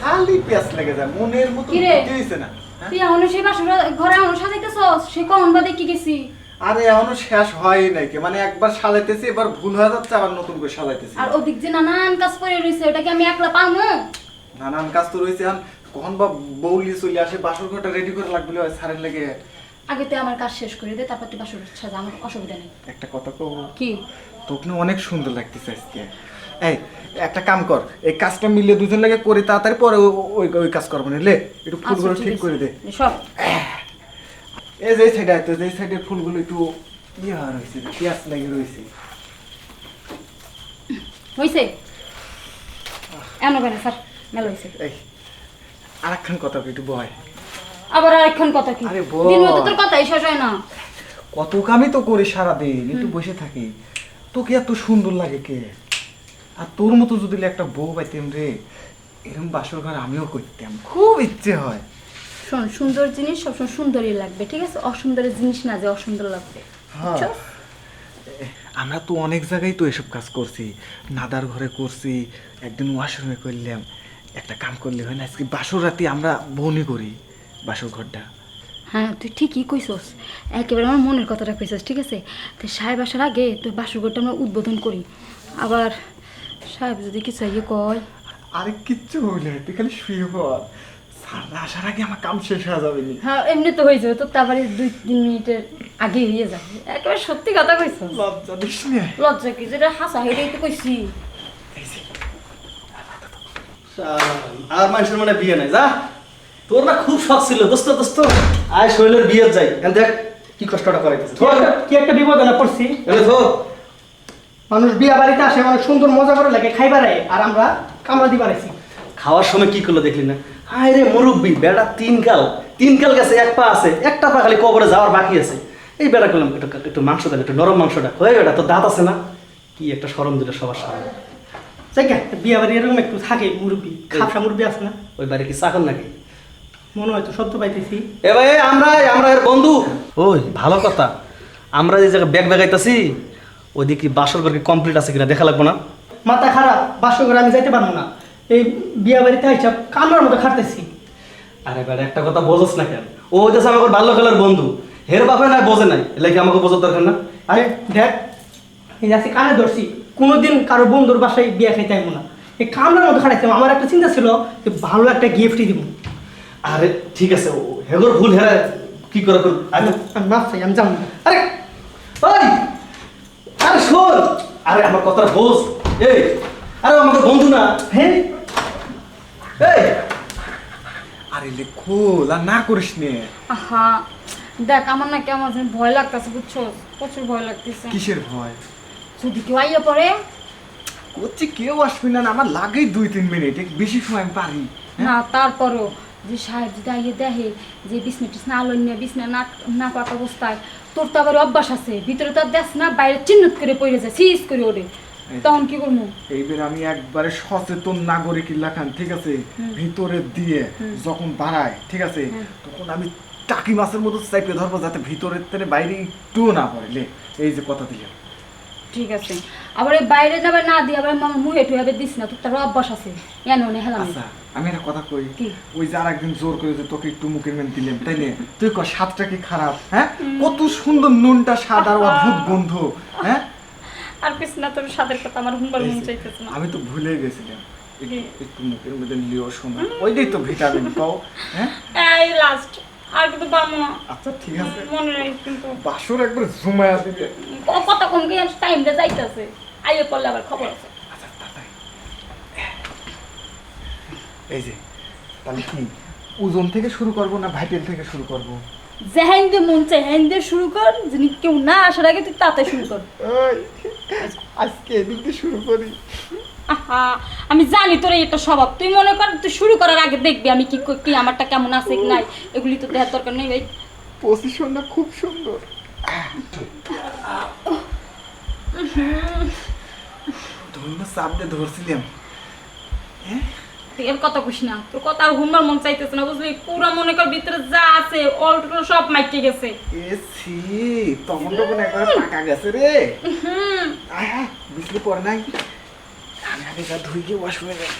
খালি পেঁয়াজ লেগে যায় মনের মতো কি রে? কি না হ্যাঁ? তুই এখনও সেই বাসর ঘরে এখনও সাজাইতেছস? সে কখন বা দেখি গেছি। আরে এখনও শেষ হয় নাই কি মানে একবার সাজাইতেছি এবার ভুল হয়ে যাচ্ছে আবার নতুন করে সাজাইতেছি। আর ওদিক যে নানান কাজ করে রয়েছে ওটা কি আমি একলা পারব নানান কাজ তো রয়েছে এখন কখন বা বৌলি চলে আসে বাসর ঘরটা রেডি করে লাগবে ওই সারের লেগে। আগে তুই আমার কাজ শেষ করে দে তারপর তুই বাসর সাজা আমার অসুবিধা নেই। একটা কথা কব কি? তোকে অনেক সুন্দর লাগতেছে আজকে। এই একটা কাম কর এই কাজটা মিলে দুজন লাগে করি তাড়াতাড়ি পরে ওই ওই কাজ করব না লে একটু ফুলগুলো আচ্ছা, ঠিক করে দে। সব। এই যে সাইডে তো যে সাইডে ফুলগুলো একটু ইয়ে পেঁয়াজ লাগে রয়েছে। হয়েছে এমন কেন স্যার মেলা হয়েছে এই আরেকখান কথা একটু বয়। আবার আরেকক্ষণ কথা কি? আরে বল। দিন তোর কথাই শেষ হয় না। কত কামই তো করি সারাদিন একটু বসে থাকি। তোকে এত সুন্দর লাগে কে? আর তোর মতো যদি একটা বউ পাইতাম রে এরকম বাসর ঘর আমিও করতাম। খুব ইচ্ছে হয়। শোন সুন্দর জিনিস সবসময় সুন্দরই লাগবে ঠিক আছে? অসুন্দরের জিনিস না যে অসুন্দর লাগবে হ্যাঁ। আমরা তো অনেক জায়গায় তো এসব কাজ করছি। নাদার ঘরে করছি একদিন ওয়াশরুমে করলাম। একটা কাম করলে হয় না আজকে বাসর রাতে আমরা বনি করি বাসর ঘরটা। হ্যাঁ তুই ঠিকই কইছস। একেবারে আমার মনের কথাটা কইছস ঠিক আছে? তো সাহেব আসার আগে তোর তুই বাসুরঘরটা আমরা উদ্বোধন করি। আবার সাহেব যদি কিছু ইয়ে কয়। আরে কিচ্ছু হইলে তুই খালি শুয়ে পড়। স্যাররা আসার আগে আমার কাম শেষ হয়ে যাবে নি। হ্যাঁ এমনি তো হয়ে যাবে তো তারপরে দুই তিন মিনিটের আগে হয়ে যাবে একেবারে সত্যি কথা কইছস লজ্জা দিস নে। লজ্জা কি যেটা হাসা হেঁটেই তো কইছি। আর মানুষের মানে বিয়ে নাই যা। তোর না খুব শখ ছিল দোস্ত দোস্ত। আয় শৈলের বিয়ে যাই। দেখ কি কষ্টটা করাইতেছে। কি একটা- একটা না পড়ছি? ধর। মানুষ বিয়া বাড়িতে আসে মানুষ সুন্দর মজা করে লাগে খাইবার আয়, আর আমরা কামড়া দিবার আইছি খাওয়ার সময় কি করল দেখলি না? হায় রে মুরব্বি বেড়া তিন কাল তিন কাল গেছে এক পা আছে একটা পা খালি কবরে যাওয়ার বাকি আছে। এই বেড়া করলাম একটু একটু মাংস দেন একটু নরম মাংসটা হয়ে বেটা তোর দাঁত আছে না? কি একটা সরম দিল সবার সামনে। জায়গা বিয়া বাড়ি এরকম একটু থাকে মুরব্বী খাপসা মুরব্বী আছে না? ওই বাড়ি কি চাকর নাকি? মনে হয় তো সত্য পাইতেছি। এ ভাই আমরা আমরা এর বন্ধু। ওই ভালো কথা। আমরা যে জায়গায় ব্যাগ ব্যাগাইতেছি ওইদিকে বাসর ঘর কমপ্লিট আছে কিনা দেখা লাগবো না মাথা খারাপ বাসর করে আমি যাইতে পারব না এই বিয়া বাড়িতে আইসা কামড়ার মতো খাটতেছি আরে বেটা একটা কথা বোঝস না কেন ও হইতেছে আমার ভালো খেলার বন্ধু হের বাপে না বোঝে নাই এলে কি আমাকে বোঝার দরকার না আরে দেখ এই যে আজকে কানে ধরছি কোনোদিন কারও বন্ধুর বাসায় বিয়া খাইতে আইবো না এই কামড়ার মতো খাটাইতাম আমার একটা চিন্তা ছিল যে ভালো একটা গিফটই দিব আরে ঠিক আছে ও হেগর ভুল হেরা কি করে করব আমি মাফ চাই আমি যাব না। আরে ওই শোন আরে আমার কথাটা বোঝ। এই আরে আমাকে বন্ধু না। হ্যাঁ? এই। আরে লে খোল আর না করিস নে। আহা দেখ আমার না কেমন যেন ভয় লাগতেছে বুঝছ? প্রচুর ভয় লাগতেছে। কিসের ভয়? যদি কেউ আইয়া পড়ে? করছি কেউ আসবি না আমার লাগেই দুই তিন মিনিট বেশি সময় আমি পারি? হ্যাঁ? না তারপরও। যে সাহেব যদি আইয়ে দেখে যে বিছনা টিসনা আলো নিয়ে বিছনা না না পাক অবস্থায় তোর তো আবার অভ্যাস আছে। ভিতরে তো দেখ না বাইরে চিহ্নত করে পড়ে যায় সিজ করে ওঠে। তখন কি করব? এইবার আমি একবারে সচেতন নাগরিক লাখান ঠিক আছে? ভিতরে দিয়ে যখন বাড়ায় ঠিক আছে? তখন আমি টাকি মাছের মতো চাইপে ধরবো যাতে ভিতরের থেকে বাইরে একটু না পড়ে। লে এই যে কথা দিলাম ঠিক আছে। আবার এই বাইরে যাবে না দিয়ে আবার আমার মুহে টুয়ে দিস না তোর তার অভ্যাস আছে। এনে অনে হেলাম আচ্ছা আমি একটা কথা কই। ওই যে আরেকদিন জোর করে যে তোকে একটু মুখের মেন দিলাম তাই না? তুই ক স্বাদটা কি খারাপ হ্যাঁ? কত সুন্দর নুনটা স্বাদ আর অদ্ভুত গন্ধ হ্যাঁ? আর পিস না তোর স্বাদের কথা আমার হুমবার মন চাইতেছে না। আমি তো ভুলে গেছিলাম। একটু- একটু মুখের মধ্যে লিও শোনা। ওইটাই তো ভিটামিন পাও হ্যাঁ? এই লাস্ট আর কিন্তু পারব না। আচ্ছা ঠিক আছে। মনে রাখিস কিন্তু। বাসর একবার জুমায়া দিবে। কত কম গিয়ে টাইমটা যাইতেছে। আইয়ে পড়লে আবার খবর আছে। এই যে তাহলে কি ওজন থেকে শুরু করব না ভাইটেল থেকে শুরু করব? যেহেন দিয়ে মন চাই হেন দিয়ে শুরু কর যিনি কেউ না আসার আগে তুই তাতে শুরু কর। আজকে এদিক দিয়ে শুরু করি। আহা আমি জানি তোর এটা স্বভাব। তুই মনে কর তুই শুরু করার আগে দেখবি আমি কি কি আমারটা কেমন আছে কি নাই। এগুলি তো দেখার দরকার নেই ভাই। পজিশনটা খুব সুন্দর। ধন্য ধরছিলাম হ্যাঁ তুই এর কথা কুস না। তোর কথা আর হুমবার মন চাইতেছে না বুঝলি? পুরো মনে কর ভিতরে যা আছে অল টোটাল সব মাইকে গেছে। এসি তখন তখন একবার টাকা গেছে রে। হুম। আয়া বিজলি পড়ে নাই। আমি আগে যা ধুই গিয়ে ওয়াশরুমে যাই